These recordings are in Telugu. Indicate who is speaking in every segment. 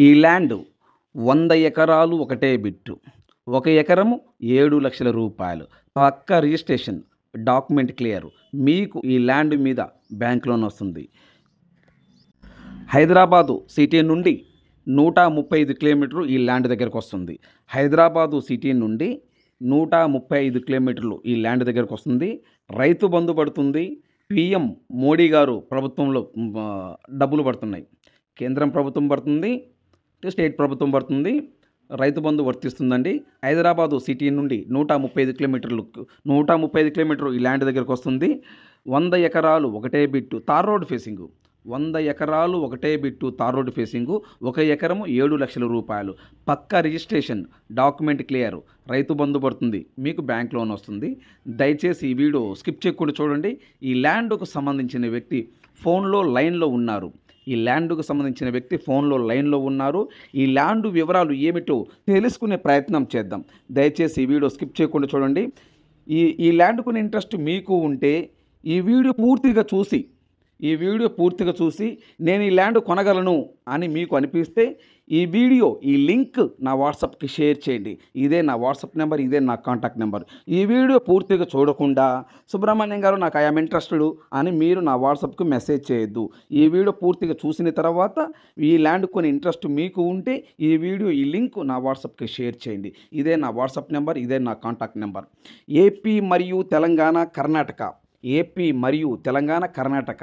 Speaker 1: ఈ ల్యాండ్ వంద ఎకరాలు ఒకటే బిట్టు. ఒక ఎకరము ఏడు లక్షల రూపాయలు. పక్క రిజిస్ట్రేషన్ డాక్యుమెంట్ క్లియర్. మీకు ఈ ల్యాండ్ మీద బ్యాంక్ లోన్ వస్తుంది. హైదరాబాదు సిటీ నుండి నూట ముప్పై ఐదు కిలోమీటర్లు ఈ ల్యాండ్ దగ్గరకు వస్తుంది. హైదరాబాదు సిటీ నుండి నూట ముప్పై ఐదు కిలోమీటర్లు ఈ ల్యాండ్ దగ్గరకు వస్తుంది. రైతు బంధు పడుతుంది. పిఎం మోడీ గారు ప్రభుత్వంలో డబ్బులు పడుతున్నాయి. కేంద్రం ప్రభుత్వం పడుతుంది. స్టేట్ ప్రభుత్వం పడుతుంది. రైతు బంధు వర్తిస్తుందండి. హైదరాబాదు సిటీ నుండి నూట ముప్పై ఐదు కిలోమీటర్లు నూట ముప్పై ఐదు కిలోమీటర్లు ఈ ల్యాండ్ దగ్గరకు వస్తుంది. వంద ఎకరాలు ఒకటే బిట్టు తార్ రోడ్ ఫేసింగు. వంద ఎకరాలు ఒకటే బిట్టు తార్ రోడ్ ఫేసింగు. ఒక ఎకరము ఏడు లక్షల రూపాయలు. పక్క రిజిస్ట్రేషన్ డాక్యుమెంట్ క్లియర్. రైతు బంధు పడుతుంది. మీకు బ్యాంక్ లోన్ వస్తుంది. దయచేసి ఈ వీడియో స్కిప్ చేయకుండా చూడండి. ఈ ల్యాండ్కు సంబంధించిన వ్యక్తి ఫోన్లో లైన్లో ఉన్నారు. ఈ ల్యాండ్కు సంబంధించిన వ్యక్తి ఫోన్లో లైన్లో ఉన్నారు. ఈ ల్యాండ్ వివరాలు ఏమిటో తెలుసుకునే ప్రయత్నం చేద్దాం. దయచేసి ఈ వీడియో స్కిప్ చేయకుండా చూడండి. ఈ ఈ ల్యాండ్ కొన్ని ఇంట్రెస్ట్ మీకు ఉంటే ఈ వీడియో పూర్తిగా చూసి ఈ వీడియో పూర్తిగా చూసి నేను ఈ ల్యాండ్ కొనగలను అని మీకు అనిపిస్తే ఈ వీడియో ఈ లింక్ నా వాట్సాప్కి షేర్ చేయండి. ఇదే నా వాట్సాప్ నెంబర్ ఇదే నా కాంటాక్ట్ నెంబర్. ఈ వీడియో పూర్తిగా చూడకుండా సుబ్రహ్మణ్యం గారు నాకు ఐఎమ్ ఇంట్రెస్టెడ్ అని మీరు నా వాట్సాప్కి మెసేజ్ చేయొద్దు. ఈ వీడియో పూర్తిగా చూసిన తర్వాత ఈ ల్యాండ్ కొని ఇంట్రెస్ట్ మీకు ఉంటే ఈ వీడియో ఈ లింక్ నా వాట్సాప్కి షేర్ చేయండి. ఇదే నా వాట్సాప్ నెంబర్ ఇదే నా కాంటాక్ట్ నెంబర్. ఏపీ మరియు తెలంగాణ కర్ణాటక. ఏపీ మరియు తెలంగాణ కర్ణాటక.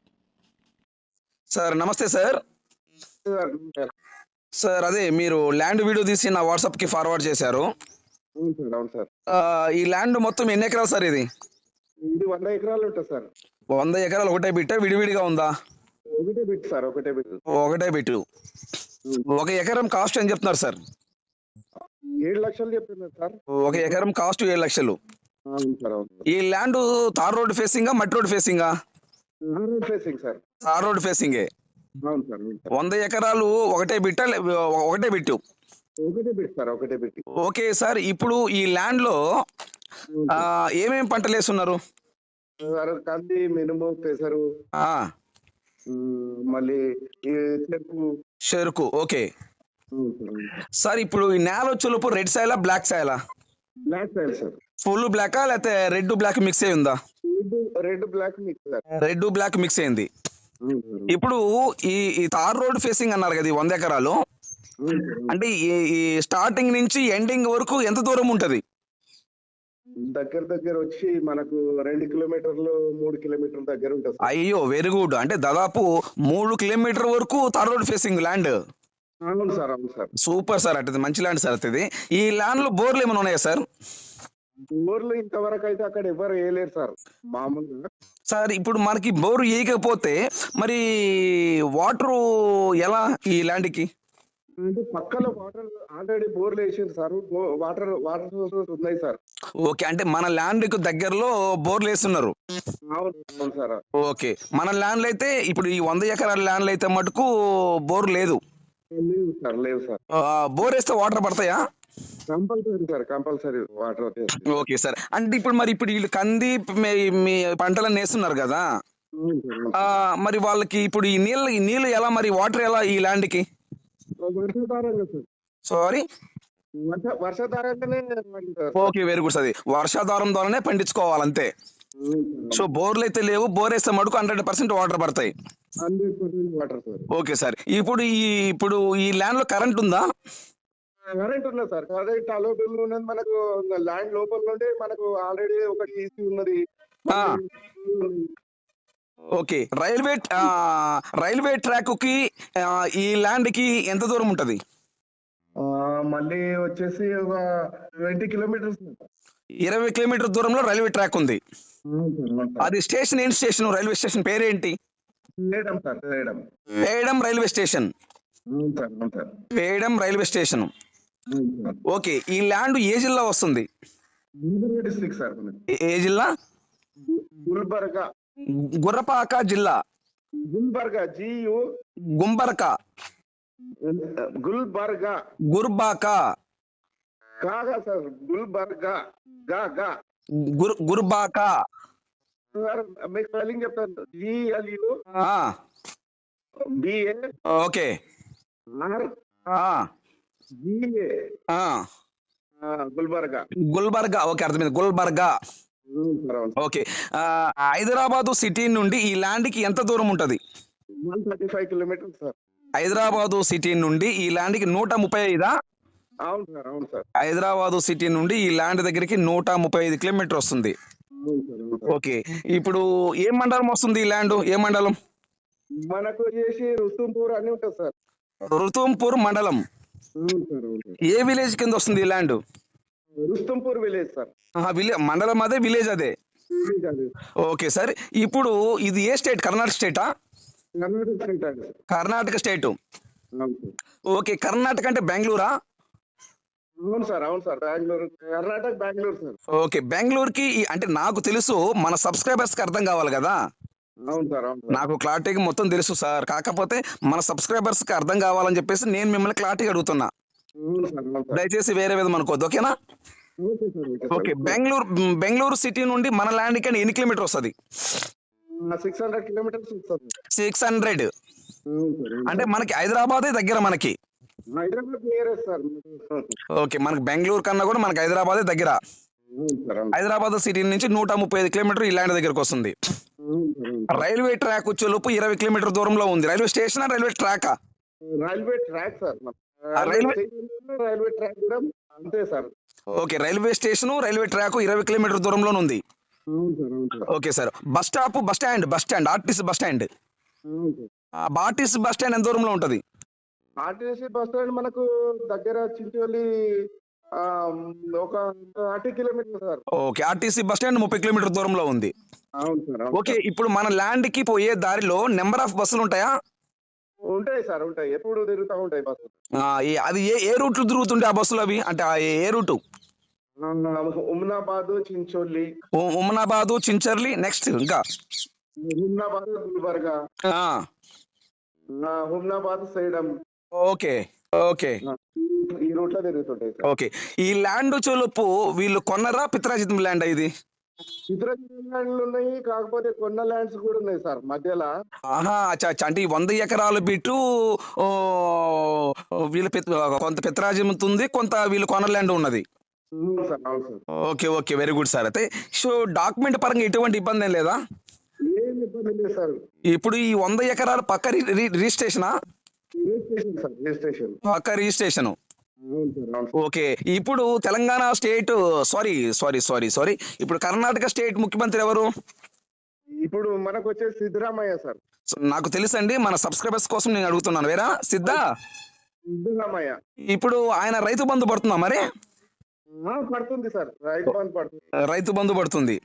Speaker 1: సార్ నమస్తే సార్. సార్ అదే మీరు ల్యాండ్ వీడియో తీసి నా వాట్సాప్కి ఫార్వర్డ్ చేశారు. ఈ ల్యాండ్ మొత్తం ఎన్ని ఎకరాలు సార్ ఇది?
Speaker 2: ఇది వంద ఎకరాలు ఉంటుంది సార్.
Speaker 1: వంద ఎకరాలు ఒకటే బిట్ట? విడివిడిగా ఉందా?
Speaker 2: ఒకటే బిట్ సార్ ఒకటే బిట్.
Speaker 1: ఒకటే బిట్టు. ఒక ఎకరం కాస్ట్ అని చెప్తున్నారు సార్?
Speaker 2: ఏడు లక్షలు చెప్తున్నారు సార్.
Speaker 1: ఒక ఎకరం కాస్ట్ ఏడు లక్షలు. ఈ ల్యాండ్ తార్ రోడ్ ఫేసింగా మట్టి road ఫేసింగా?
Speaker 2: Hundred facing sir.
Speaker 1: Tar road ఫేసింగే.
Speaker 2: అవును సార్ అవును సార్.
Speaker 1: వంద ఎకరాలు ఒకటే బిట్ట లే- ఒకటే బిట్టు?
Speaker 2: ఒకటే బిట్ సార్ ఒకటే బిట్.
Speaker 1: ఓకే సార్ ఇప్పుడు ఈ ల్యాండ్లో ఆ, ఏమేం పంటలు వేస్తున్నారు?
Speaker 2: సార్ కంది మినుము పెసరు
Speaker 1: ఆ,
Speaker 2: ఉమ్, మళ్ళీ ఈ చెరుకు.
Speaker 1: చెరుకు ఓకే.
Speaker 2: సార్,
Speaker 1: ఇప్పుడు ఈ నేల వచ్చేలోపు రెడ్ సాయిలా బ్లాక్ సాయిలా?
Speaker 2: బ్లాక్ సాయిల్ సార్
Speaker 1: ఫుల్ బ్లాకా లేకపోతే రెడ్ బ్లాక్ మిక్స్ అయి ఉందా?
Speaker 2: Red black mix
Speaker 1: red black mix అయింది.
Speaker 2: సార్,
Speaker 1: ఇప్పుడు ఈ ఈ తార్ రోడ్ ఫేసింగ్ అన్నారు కదా ఈ వంద ఎకరాలు.
Speaker 2: అవును.
Speaker 1: అంటే ఈ స్టార్టింగ్ నుంచి ఎండింగ్ వరకు ఎంత దూరం ఉంటది?
Speaker 2: దగ్గర దగ్గర వచ్చి మనకు రెండు కిలోమీటర్లు మూడు కిలోమీటర్ల దగ్గర ఉంటుంది
Speaker 1: అయ్యో వెరీ గుడ్ అంటే దాదాపు మూడు కిలోమీటర్ వరకు తార్ రోడ్ ఫేసింగ్ ల్యాండ్
Speaker 2: అవును సార్ అవును సార్.
Speaker 1: సూపర్ సార్ అంటే మంచి ల్యాండ్ సార్ అది ఈ ల్యాండ్లో బోర్లు ఏమైనా ఉన్నాయా సార్?
Speaker 2: ఊర్లో ఇంతవరకు అయితే అక్కడ ఎవరు వేయలేరు సార్ మామూలుగా.
Speaker 1: సార్ ఇప్పుడు మనకి బోరు వేయకపోతే మరి వాటర్ ఎలా ఈ ల్యాండ్కి
Speaker 2: అంటే పక్కన వాటర్ ఆల్రెడీ బోర్లు వేసింది సార్ వాటర్ వాటర్ సోర్సెస్ ఉన్నాయి సార్.
Speaker 1: ఓకే అంటే మన ల్యాండ్కు దగ్గరలో బోర్లు వేస్తున్నారు.
Speaker 2: అవును సార్.
Speaker 1: ఓకే మన ల్యాండ్లు అయితే ఇప్పుడు ఈ వంద ఎకరాల ల్యాండ్లు అయితే మటుకు బోర్ లేదు.
Speaker 2: లేవు సార్ లేవు సార్.
Speaker 1: బోర్ వేస్తే వాటర్ పడతాయా?
Speaker 2: Compulsory sir compulsory water
Speaker 1: okay sir. అంటే ఇప్పుడు మరి ఇప్పుడు వీళ్ళు కంది మీ- పంటలను వేస్తున్నారు కదా?
Speaker 2: సార్
Speaker 1: మరి వాళ్ళకి ఇప్పుడు ఈ నీళ్ళు ఈ నీళ్ళు ఎలా మరి వాటర్ ఎలా ఈ
Speaker 2: ల్యాండ్కి? Sir.
Speaker 1: Sorry
Speaker 2: sir.
Speaker 1: Okay very good అది. వర్షాధారం ద్వారానే పండించుకోవాలి అంతే
Speaker 2: అవును సార్.
Speaker 1: సో బోర్లు అయితే లేవు బోర్ వేస్తే మటుకు హండ్రెడ్ పర్సెంట్ వాటర్ పడతాయి.
Speaker 2: Hundred percent water sir.
Speaker 1: Okay sir. ఇప్పుడు ఈ ఇప్పుడు ఈ ల్యాండ్లో కరెంట్ ఉందా?
Speaker 2: కరెంట్ ఉన్నది సార్? కరెంట్ అలోబుల్ ఉన్నది మనకు ల్యాండ్ లోపల నుండి మనకు ఆల్రెడీ ఒకటి ఈసీ ఉన్నది.
Speaker 1: ఓకే. రైల్వే రైల్వే ట్రాక్కి ఈ ల్యాండ్కి ఎంత దూరం ఉంటది?
Speaker 2: మళ్ళీ వచ్చేసి ఒక ట్వంటీ కిలోమీటర్స్
Speaker 1: ఇరవై కిలోమీటర్ దూరంలో రైల్వే ట్రాక్ ఉంది. అది స్టేషన్ ఏంటి స్టేషన్ రైల్వే స్టేషన్ పేరేంటి?
Speaker 2: వేయడం సార్ వేయడం.
Speaker 1: వేయడం రైల్వే స్టేషన్. వేయడం రైల్వే స్టేషన్. ఓకే ఈ ల్యాండ్ ఏ జిల్లా వస్తుంది?
Speaker 2: డిస్ట్రిక్ట్ సార్ మనకి
Speaker 1: ఏ- జిల్లా?
Speaker 2: గుల్బర్గా.
Speaker 1: గుర్రపాక జిల్లా.
Speaker 2: గుల్బర్గా జియు.
Speaker 1: గుంబర్క.
Speaker 2: గుల్బర్గా.
Speaker 1: గుర్బాక.
Speaker 2: కాగా సార్ గుల్బర్గా. గా గా.
Speaker 1: గుర్ గుర్బాక.
Speaker 2: మీకు స్పెల్లింగ్ చెప్తాను G L U B A
Speaker 1: okay.
Speaker 2: R G A. Gulbarga.
Speaker 1: Gulbarga. Okay అర్థమైంది. గుల్బర్గా. ఓకే. హైదరాబాదు సిటీ నుండి ఈ ల్యాండ్కి ఎంత దూరం ఉంటుంది?
Speaker 2: One thirty five kilometers sir.
Speaker 1: Hyderabad city నుండి ఈ ల్యాండ్కి నూట ముప్పై ఐదా?
Speaker 2: అవును సార్. అవును సార్.
Speaker 1: హైదరాబాదు సిటీ నుండి ఈ ల్యాండ్ దగ్గరికి నూట ముప్పై ఐదు కిలోమీటర్ వస్తుంది. ఓకే. ఇప్పుడు ఏ మండలం వస్తుంది ఈ ల్యాండ్? ఏ మండలం?
Speaker 2: మనకు వచ్చేసి రుస్తుంపూర్ అని ఉంటుంది సార్.
Speaker 1: రుతుంపూర్ మండలం. ఏ విలేజ్ కింద వస్తుంది ఈ land?
Speaker 2: Rustumpur village sir.
Speaker 1: Village మండలం అదే విలేజ్ అదే? Okay sir. ఇప్పుడు ఇది ఏ state? Karnataka స్టేటా?
Speaker 2: Karnataka state
Speaker 1: okay. Karnataka అంటే బెంగళూరా?
Speaker 2: అవును సార్ అవును sir. Bengaluru Karnataka Bengaluru sir.
Speaker 1: Okay బెంగళూరుకి అంటే నాకు తెలుసు మన సబ్స్క్రైబర్స్కి అర్థం కావాలి కదా?
Speaker 2: అవును సార్ అవును
Speaker 1: నాకు క్లారిటీగా మొత్తం తెలుసు సార్. కాకపోతే మన సబ్స్క్రైబర్స్కి అర్థం కావాలని చెప్పేసి నేను మిమ్మల్ని క్లారిటీగా అడుగుతున్నా. దయచేసి వేరే విధం అనుకోవద్దు ఓకేనా?
Speaker 2: ఓకే
Speaker 1: బెంగళూరు బెంగళూరు సిటీ నుండి మన ల్యాండ్కి ఎన్ని కిలోమీటర్ వస్తుంది?
Speaker 2: Six hundred kilometers
Speaker 1: six hundred అంటే మనకి హైదరాబాదే దగ్గర మనకి.
Speaker 2: హైదరాబాద్ నియరెస్ట్ సార్
Speaker 1: ఓకే మనకి బెంగళూరు కన్నా కూడా మనకి హైదరాబాదే దగ్గర. హైదరాబాద్ సిటీ నుంచి నూట ముప్పై ఐదు కిలోమీటర్ ఈ ల్యాండ్ దగ్గరకు వస్తుంది. రైల్వే ట్రాక్ వచ్చేలోపు ఇరవై కిలోమీటర్ దూరంలో ఉంది. Railway station railway ట్రాకా
Speaker 2: railway track sir
Speaker 1: railway-
Speaker 2: railway track అంతే sir
Speaker 1: okay railway station railway track ఇరవై కిలోమీటర్ దూరంలో ఉంది. Okay sir bus stop bus stand bus stand RTC bus stand. RTC bus stand ఎంత దూరంలో ఉంటుంది?
Speaker 2: ఆర్టీసీ బస్ స్టాండ్ మనకు దగ్గర ఆ, ఒక thirty kilometer sir.
Speaker 1: Okay RTC bus stand ముప్పై కిలోమీటర్ దూరంలో ఉంది.
Speaker 2: అవును సార్ అవును
Speaker 1: ఓకే ఇప్పుడు మన ల్యాండ్కి పోయే దారిలో నెంబర్ ఆఫ్ బస్సులు ఉంటాయా.
Speaker 2: ఉంటాయి సార్ ఉంటాయి. ఎప్పుడు తిరుగుతూ ఉంటాయి బస్సు
Speaker 1: ఆ, ఏ- అది ఏ ఏ రూట్లు తిరుగుతుంటే ఆ బస్సులు అవి? అంటే ఆ ఏ- ఏ రూటు?
Speaker 2: ఉమ్నాబాద్ చించోలి.
Speaker 1: ఉ- ఉమనాబాదు చించర్లి నెక్స్ట్ ఇంకా?
Speaker 2: హుమ్నాబాద్ గుల్బర్గా.
Speaker 1: ఆ,
Speaker 2: హుమ్నాబాద్ సైడం
Speaker 1: ఓకే ఓకే.
Speaker 2: ఈ రూట్లో తిరుగుతుంటాయి సార్
Speaker 1: ఓకే. ఈ ల్యాండ్ వచ్చేలోపు వీళ్ళు కొన్నరా? పిత్రాజితం ల్యాండ్ ఇది?
Speaker 2: ఇతర ల్యాండ్లు ఉన్నాయి కాకపోతే కొన్న ల్యాండ్స్ కూడా ఉన్నాయి సార్ మధ్యలో.
Speaker 1: ఆహా అచ్చా అచ్చా అంటే ఈ వంద ఎకరాల బిట్టు ఓ, వీళ్ళ పిత్- కొంత పిత్రాజితం ఉంది కొంత వీళ్ళు కొన్న ల్యాండ్ ఉన్నది.
Speaker 2: అవును సార్ అవును sir.
Speaker 1: Okay okay very good sir. అయితే సో డాక్యుమెంట్ పరంగా ఎటువంటి ఇబ్బంది ఏం లేదా?
Speaker 2: ఏం ఇబ్బంది లేదు సార్.
Speaker 1: ఇప్పుడు ఈ వంద ఎకరాల పక్క రి- రి- రిజిస్ట్రేషనా?
Speaker 2: రిజిస్ట్రేషన్
Speaker 1: పక్క రిజిస్ట్రేషన్ ఓకే ఇప్పుడు Telangana state sorry sorry sorry sorry. ఇప్పుడు కర్ణాటక స్టేట్ ముఖ్యమంత్రి ఎవరు?
Speaker 2: ఇప్పుడు మనకు వచ్చేసి సిద్ధరామయ్య సార్
Speaker 1: నాకు తెలుసండి మన సబ్స్క్రైబర్స్ కోసం నేను అడుగుతున్నాను. వేరా? సిద్ధా?
Speaker 2: సిద్ధరామయ్య.
Speaker 1: ఇప్పుడు ఆయన రైతు బంధు పడుతుందా మరి?
Speaker 2: పడుతుంది సార్ రైతు బంధు పడుతుంది.
Speaker 1: రైతు బంధు పడుతుంది.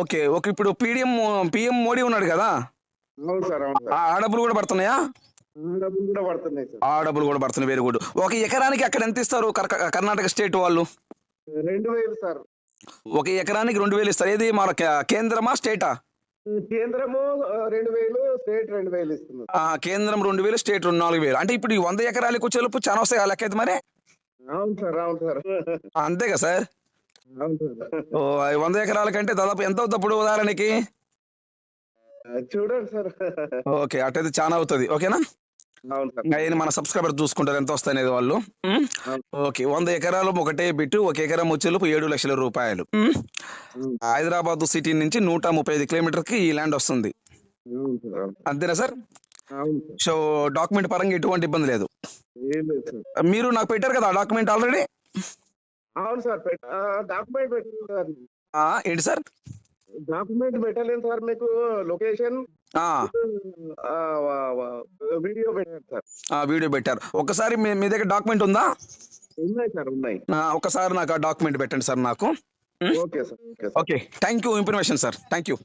Speaker 1: ఓకే ఓకే ఇప్పుడు పీడిఎం పిఎం మోడీ ఉన్నాడు కదా?
Speaker 2: అవును సార్ అవును
Speaker 1: ఆ
Speaker 2: సార్
Speaker 1: ఆ డబ్బులు కూడా పడుతున్నాయా?
Speaker 2: ఆ డబ్బులు కూడా పడుతున్నాయి
Speaker 1: వెరీ గుడ్ ఒక ఎకరానికి అక్కడ ఎంత ఇస్తారు? కర్ణాటక స్టేట్ వాళ్ళు?
Speaker 2: రెండు వేలు సార్.
Speaker 1: ఒక ఎకరానికి రెండు వేలు ఇస్తారు. ఏది? మన కేంద్రమా స్టేటా?
Speaker 2: కేంద్రము రెండు వేలు స్టేట్ రెండు వేలు ఇస్తున్నారు.
Speaker 1: ఆ, కేంద్రం రెండు వేలు స్టేట్ రెండు నాలుగు వేలు. అంటే ఇప్పుడు ఈ వంద ఎకరాలకు వచ్చేలోపు చాలా వస్తాయి లెక్క అయితే మరి?
Speaker 2: అవును సార్ అవును సార్.
Speaker 1: అంతే కదా సార్? వంద ఎకరాల కంటే దాదాపు ఎంత అవుతుంది అప్పుడు ఉదాహరణకి?
Speaker 2: చూడండి సార్.
Speaker 1: ఓకే అటైతే చాలా అవుతుంది. ఓకేనా? ఆయన మన సబ్స్క్రైబర్ చూసుకుంటారు ఎంత వస్తాయి అనేది వాళ్ళు? ఓకే వంద ఎకరాలు ఒకటే బిట్టు ఒక ఎకరం వచ్చేలోపు ఏడు లక్షల రూపాయలు. హైదరాబాద్ సిటీ నుంచి నూట ముప్పై ఐదు కిలోమీటర్కి ఈ ల్యాండ్ వస్తుంది. అంతేనా సార్? సో డాక్యుమెంట్ పరంగా ఎటువంటి ఇబ్బంది లేదు. మీరు నాకు పెట్టారు కదా డాక్యుమెంట్ ఆల్రెడీ?
Speaker 2: అవును సార్ డాక్యుమెంట్ పెట్టలేదు సార్.
Speaker 1: ఏంటి సార్?
Speaker 2: డాక్యుమెంట్ పెట్టలేదు సార్ మీకు లొకేషన్. వీడియో పెట్టారు సార్.
Speaker 1: వీడియో పెట్టారు. ఒకసారి మీ దగ్గర డాక్యుమెంట్ ఉందా?
Speaker 2: ఉన్నాయి సార్ ఉన్నాయి.
Speaker 1: ఒకసారి నాకు ఆ డాక్యుమెంట్ పెట్టండి సార్ నాకు.
Speaker 2: Okay sir
Speaker 1: okay thank you information sir. Thank you